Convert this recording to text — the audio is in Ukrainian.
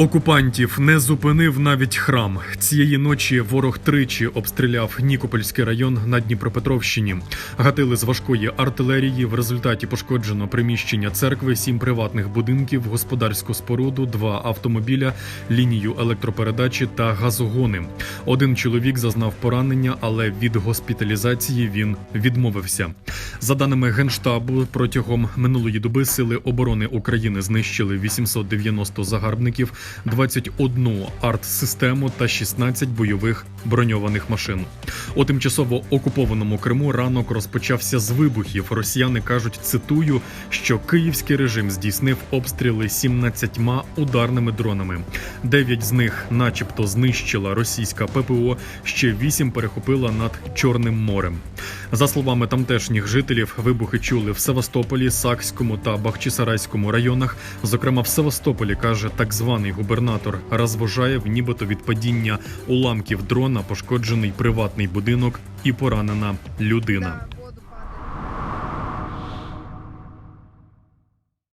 Окупантів не зупинив навіть храм. Цієї ночі ворог тричі обстріляв Нікопольський район на Дніпропетровщині. Гатили з важкої артилерії. В результаті пошкоджено приміщення церкви, сім приватних будинків, господарську споруду, два автомобіля, лінію електропередачі та газогони. Один чоловік зазнав поранення, але від госпіталізації він відмовився. За даними генштабу, протягом минулої доби сили оборони України знищили 890 загарбників, 21 арт-систему та 16 бойових броньованих машин. У тимчасово окупованому Криму ранок розпочався з вибухів. Росіяни кажуть, цитую, що київський режим здійснив обстріли 17 ударними дронами. Дев'ять з них, начебто, знищила російська ППО, ще вісім перехопила над Чорним морем. За словами тамтешніх жителів, вибухи чули в Севастополі, Сакському та Бахчисарайському районах. Зокрема, в Севастополі каже так званий губернатор, розважає в нібито від падіння уламків дрона пошкоджений приватний будинок і поранена людина.